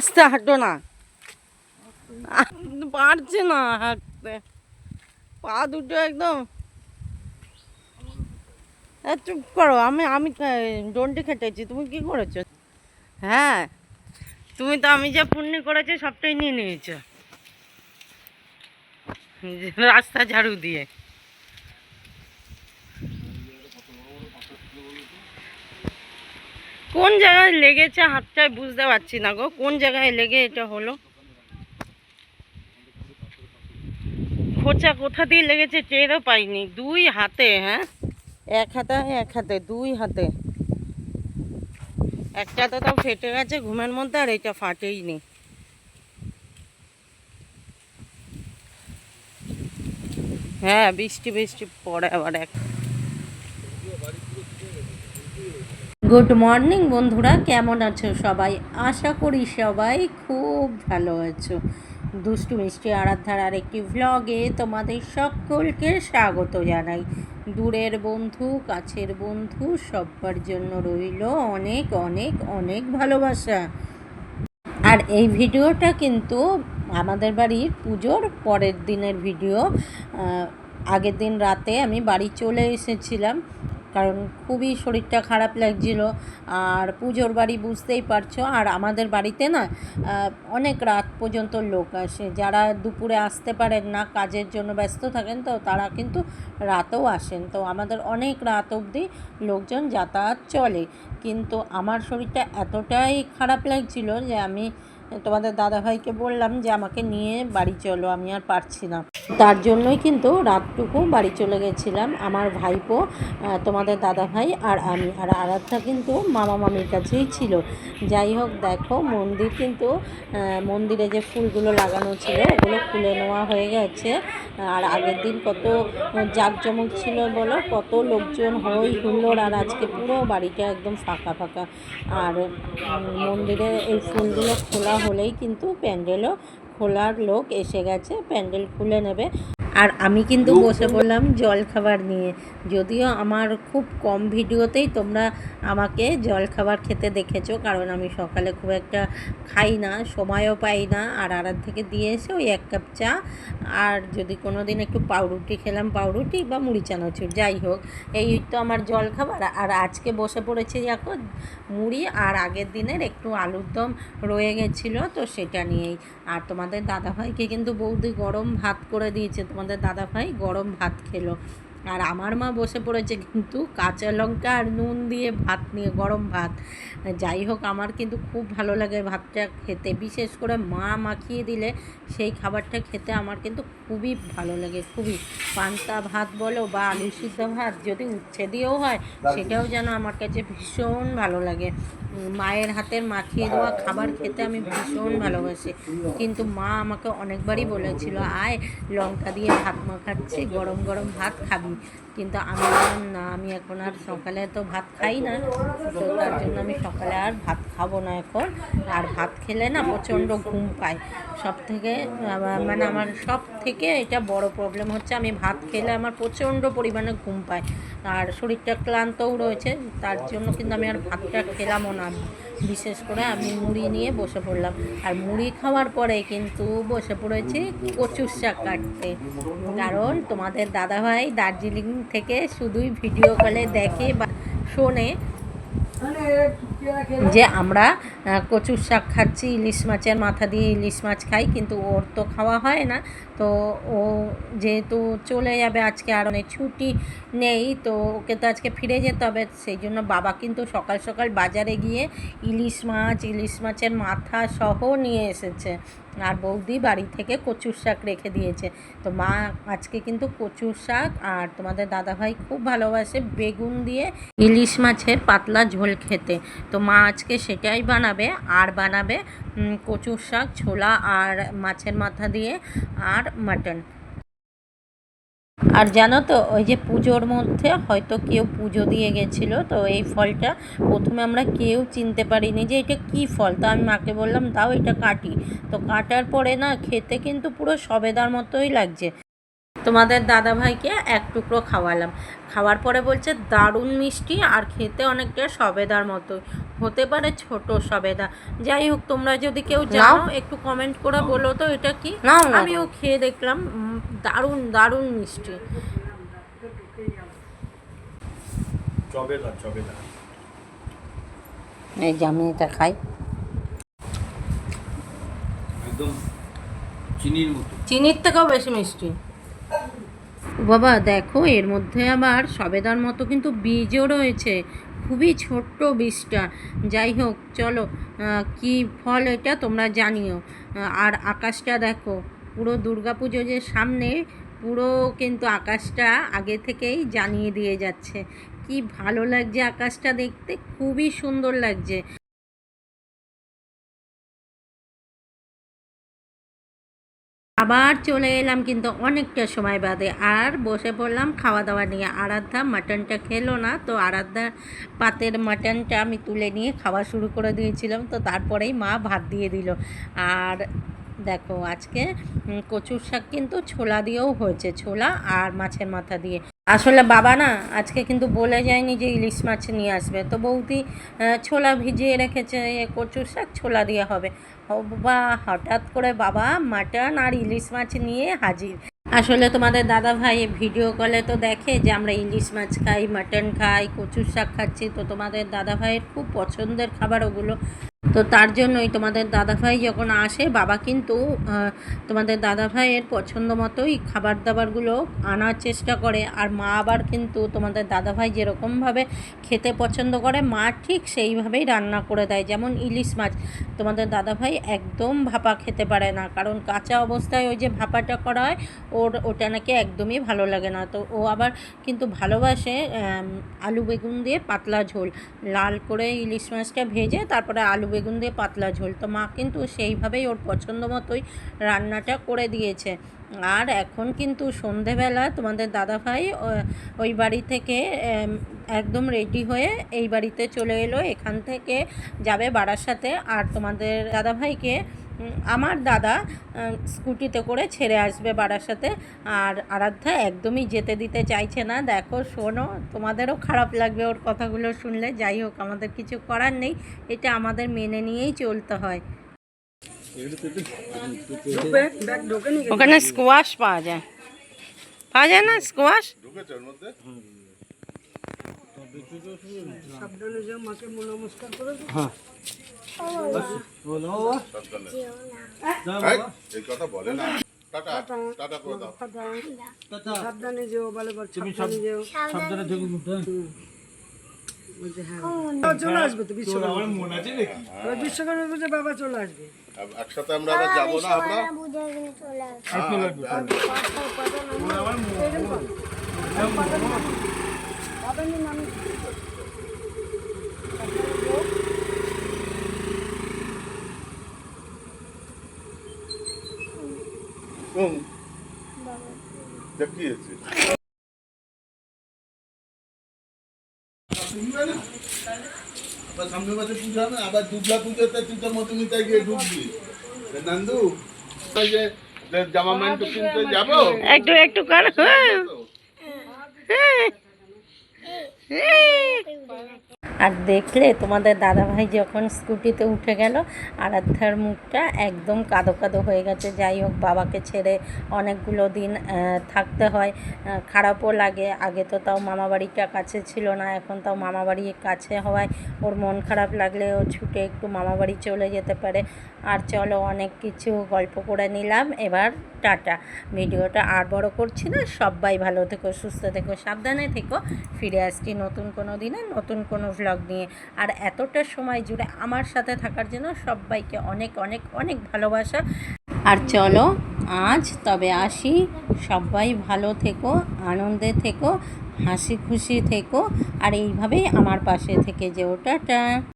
আস্তে হাঁটো না। পারছে না হাঁটতে। পা দুটো একদম। চুপ করো আমি আমি ডন্ডি খেটেছি তুমি কি করেছ? হ্যাঁ তুমি তো আমি যা পুণ্য করেছি সবটাই নিয়ে নিয়েছো। রাস্তা ঝাড়ু দিয়ে। কোন জায়গায় লেগেছে হাতটায় বুঝতে পারছি না গো। কোন জায়গায় লেগে এটা হলো? খোঁচা কোথা দিয়ে লেগেছে টেরও পাইনি। দুই হাতে হ্যাঁ? এক হাতে এক হাতে, দুই হাতে। একটা তো তাও ফেটে গেছে ঘুমের মধ্যে আর এটা ফাটেই নি। হ্যাঁ বৃষ্টি বৃষ্টি পড়ে আবার এক গুড মর্নিং বন্ধুরা। কেমন আছো সবাই? আশা করি সবাই খুব ভালো আছো। দুষ্টু মিষ্টি আরাধারার একটি ভ্লগে তোমাদের সকলকে স্বাগত জানাই। দূরের বন্ধু, কাছের বন্ধু সবার জন্য রইল অনেক অনেক অনেক ভালোবাসা। আর এই ভিডিওটা কিন্তু আমাদের বাড়ির পুজোর পরের দিনের ভিডিও। আগের দিন রাতে আমি বাড়ি চলে এসেছিলাম। কারণ খুবই শরীরটা খারাপ লাগছিল। আর পুজোর বাড়ি বুঝতেই পারছ, আর আমাদের বাড়িতে না অনেক রাত পর্যন্ত লোক আসে। যারা দুপুরে আসতে পারেন না, কাজের জন্য ব্যস্ত থাকেন, তো তারা কিন্তু রাতেও আসেন। তো আমাদের অনেক রাত অবধি লোকজন যাতায়াত চলে। কিন্তু আমার শরীরটা এতটাই খারাপ লাগছিল যে আমি তোমাদের দাদাভাইকে বললাম যে আমাকে নিয়ে বাড়ি চলো, আমি আর পারছি না। তার জন্যই কিন্তু রাতটুকু বাড়ি চলে গেছিলাম। আমার ভাইপো তোমাদের দাদাভাই আর আমি। আর আরাধ্যা কিন্তু মামা মামির কাছেই ছিল। যাই হোক, দেখো মন্দির কিন্তু মন্দিরে যে ফুলগুলো লাগানো ছিল, ওগুলো খুলে নেওয়া হয়ে গেছে। আর আগের দিন কত জাঁকজমক ছিল বলো, কত লোকজন হই হুল্লোড়, আর আজকে পুরো বাড়িটা একদম ফাঁকা ফাঁকা। আর মন্দিরে এই ফুলগুলো খোলা হলেই কিন্তু প্যান্ডেলও খোলার লোক এসে গেছে প্যান্ডেল খুলে নেবে। আর আমি কিন্তু বসে পড়লাম জল খাবার নিয়ে। যদিও আমার খুব কম ভিডিওতেই তোমরা আমাকে জল খাবার খেতে দেখেছ কারণ আমি সকালে খুব একটা খাই না সময়ও পাই না। আর আড়ার থেকে দিয়ে এসে ওই এক কাপ চা আর যদি কোনো দিন একটু পাউরুটি খেলাম পাউরুটি বা মুড়ি চানাচুর যাই হোক এই তো আমার জল খাবার। আর আজকে বসে পড়েছি এখন মুড়ি আর আগের দিনের একটু আলুর দম রয়ে গেছিল তো সেটা নিয়েই। আর তোমাদের দাদাভাইকে কিন্তু বৌদি গরম ভাত করে দিয়েছে তোমাদের দাদাভাই গরম ভাত খেলো। আর আমার মা বসে পড়েছে কিন্তু কাঁচা লঙ্কা আর নুন দিয়ে ভাত নিয়ে গরম ভাত। যাই হোক আমার কিন্তু খুব ভালো লাগে ভাতটা খেতে। বিশেষ করে মা মাখিয়ে দিলে সেই খাবারটা খেতে আমার কিন্তু খুবই ভালো লাগে। খুবই। পান্তা ভাত বলো বা আলু সিদ্ধ ভাত যদি উচ্ছে দিয়েও হয় সেটাও যেন আমার কাছে ভীষণ ভালো লাগে। মায়ের হাতের মাখিয়ে দেওয়া খাবার খেতে আমি ভীষণ ভালোবাসি। কিন্তু মা আমাকে অনেকবারই বলেছিল আয় লঙ্কা দিয়ে ভাত মাখাচ্ছি গরম গরম ভাত খাবি। কিন্তু আমি বললাম, না, আমি এখন আর সকালে তো ভাত খাই না। তো তার জন্য আমি সকালে আর ভাত খাব না এখন। আর ভাত খেলে না প্রচণ্ড ঘুম পায়। সব থেকে মানে আমার সব থেকে এটা বড় প্রবলেম হচ্ছে, আমি ভাত খেলে আমার প্রচণ্ড পরিমাণে ঘুম পায়। আর শরীরটা ক্লান্তও রয়েছে, তার জন্য কিন্তু আমি আর ভাতটা খেলামও না। বিশেষ করে আমি মুড়ি নিয়ে বসে পড়লাম। আর মুড়ি খাওয়ার পরে কিন্তু বসে পড়েছি কচুর শাক কাটতে। কারণ তোমাদের দাদাভাই দার্জিলিং থেকে শুধুই ভিডিও কলে দেখে বা শোনে যে আমরা কচুর শাক খাচ্ছি, ইলিশ মাছের মাথা দিয়ে ইলিশ মাছ খাই, কিন্তু ওর তো খাওয়া হয় না। তো ও যেহেতু চলে যাবে, আজকে আর অনেক ছুটি নেই, তো ওকে তো আজকে ফিরে যেতে হবে। সেই জন্য বাবা কিন্তু সকাল সকাল বাজারে গিয়ে ইলিশ মাছ, ইলিশ মাছের মাথা সহ নিয়ে এসেছে। আর বৌদি বাড়ি থেকে কচুর শাক রেখে দিয়েছে। তো মা আজকে কিন্তু কচুর শাক আর তোমাদের দাদাভাই খুব ভালোবাসে বেগুন দিয়ে ইলিশ মাছের পাতলা ঝোল খেতে। তো মা আজকে সেটাই বানাবে আর বানাবে কচুর শাক, ছোলা আর মাছের মাথা দিয়ে আর মাটন। আর জানো তো, ওই যে পুজোর মধ্যে হয়তো কেউ পুজো দিয়ে গেছিল, তো এই ফলটা প্রথমে আমরা কেউ চিনতে পারিনি যে এটা কী ফল। তো আমি মাকে বললাম, দাও এটা কাটি। তো কাটার পরে না, খেতে কিন্তু পুরো সবেদার মতোই লাগছে। তোমাদের দাদা ভাইকে এক টুকরো খাওয়ালাম। খাওয়ার পরে বলছে, দারুণ মিষ্টি, আর খেতে অনেকটা সবেদার মতো হতে পারে ছোট সবেদা। যাই হোক তোমরা যদি কেউ জানো একটু কমেন্ট করে বলো তো এটা কি? আমিও খেয়ে দেখলাম দারুণ দারুণ মিষ্টি। চবেদা চবেদা। এই যে আমি এটা খাই। একদম চিনির মতো। চিনির থেকেও বেশি মিষ্টি। বাবা দেখো এর মধ্যে আবার সবেদার মতো কিন্তু বীজও রয়েছে। খুবই ছোট্ট বীজটা। যাই হোক, চলো কি ফল এটা তোমরা জানিও। আর আকাশটা দেখো, পুরো দুর্গাপুজো যে সামনে, পুরো কিন্তু আকাশটা আগে থেকেই জানিয়ে দিয়ে যাচ্ছে। কি ভালো লাগছে আকাশটা দেখতে, খুবই সুন্দর লাগছে। আবার চলে এলাম কিন্তু অনেকটা সময় বাদে। আর বসে পড়লাম খাওয়া দাওয়া নিয়ে। আরাধ্যা মাটনটা খেলো না, তো আরাধ্যা পাতের মাটনটা আমি তুলে নিয়ে খাওয়া শুরু করে দিয়েছিলাম, তো তারপরেই মা ভাত দিয়ে দিল। আর দেখো, আজকে কচুর শাক কিন্তু ছোলা দিয়েও হয়েছে, ছোলা আর মাছের মাথা দিয়ে। আসলে বাবা না, আজকে কিন্তু বলে যায়নি যে ইলিশ মাছ নিয়ে আসবে। তো বৌদি ছোলা ভিজিয়ে রেখেছে কচুর শাক ছোলা দিয়ে হবে। বাবা হঠাৎ করে বাবা মাটন আর ইলিশ মাছ নিয়ে হাজির। আসলে তোমাদের দাদা ভাই ভিডিও কলে তো দেখে যে আমরা ইলিশ মাছ খাই, মাটন খাই, কচুর শাক খাচ্ছি। তো তোমাদের দাদা ভাইয়ের খুব পছন্দের খাবার ওগুলো। তো তার জন্যই তোমাদের দাদাভাই যখন আসে, বাবা কিন্তু তোমাদের দাদাভাইয়ের পছন্দ মতোই খাবার দাবারগুলো আনার চেষ্টা করে। আর মা আবার কিন্তু তোমাদের দাদাভাই যেরকমভাবে খেতে পছন্দ করে, মা ঠিক সেইভাবেই রান্না করে দেয়। যেমন ইলিশ মাছ, তোমাদের দাদাভাই একদম ভাপা খেতে পারে না। কারণ কাঁচা অবস্থায় ওই যে ভাপাটা করা হয়, ওর, ওটা নাকি একদমই ভালো লাগে না। তো ও আবার কিন্তু ভালোবাসে আলু বেগুন দিয়ে পাতলা ঝোল। লাল করে ইলিশ মাছটা ভেজে, তারপরে আলু বেগুন দিয়ে পাতলা ঝোল। তো মা কিন্তু সেইভাবেই ওর পছন্দ মতোই রান্নাটা করে দিয়েছে। আর এখন কিন্তু সন্ধেবেলা তোমাদের দাদাভাই ওই বাড়ি থেকে একদম রেডি হয়ে এই বাড়িতে চলে এলো। এখান থেকে যাবে বারাসাতে। আর তোমাদের দাদাভাইকে আমার দাদা স্কুটিতে করে ছেড়ে আসবে বারাসাতে। আর আরাধ্যা একদমই যেতে দিতে চাইছে না। দেখো, শোনো, তোমাদেরও খারাপ লাগবে ওর কথাগুলো শুনলে। যাই হোক, আমাদের কিছু করার নেই। এটা আমাদের মেনে নিয়েই চলতে হয়। ওখানে স্কোয়াশ পাওয়া যায়। পাওয়া যায় না স্কোয়াশ এই, এই কথা বলে না। Tata tata. করে দাও। সাবধানে যেও তুমি সাবধানে মুখটা বলছে হ্যাঁ। ও, চলে আসবে তো বিশ্বকর্মা আমার মনে আছে নাকি? ওই বিশ্বকর্মা পুজো বাবা চলে আসবে। একসাথে আমরা আবার যাব না আমরা? দেখিয়েছি। আবার সামনে মাসে পুজো হবে আবার দুর্গা পুজোতে তুই তো মধুমিতায় গিয়ে ঢুকবি নান্দু জামা প্যান্ট কিনতে যাব? একটু একটু কর। ¡Eh! আর দেখলে তোমাদের দাদাভাই যখন স্কুটিতে উঠে গেল, আরাধ্যার মুখটা একদম কাদো কাদো হয়ে গেছে। যাই হোক, বাবাকে ছেড়ে অনেকগুলো দিন থাকতে হয়। খারাপও লাগে। আগে তো তাও মামাবাড়িটা কাছে ছিল না, এখন তাও মামাবাড়ি কাছে হওয়ায় ওর মন খারাপ লাগলে ও ছুটে একটু মামাবাড়ি চলে যেতে পারে। আর চলো, অনেক কিছু গল্প করে নিলাম। এবার টাটা। ভিডিওটা আর বড় করছি না। সবাই ভালো থেকো, সুস্থ থেকো, সাবধানে থেকো। ফিরে আসছি নতুন কোনো দিনে, নতুন কোনো ভ্লগ নিয়ে আর এতটা সময় জুড়ে আমার সাথে থাকার জন্য সবাইকে অনেক অনেক অনেক ভালোবাসা। আর চলো আজ তবে আসি। সবাই ভালো থেকো, আনন্দে থেকো, হাসি খুশি থেকো, আর এইভাবেই আমার পাশে থেকে যে টাটা।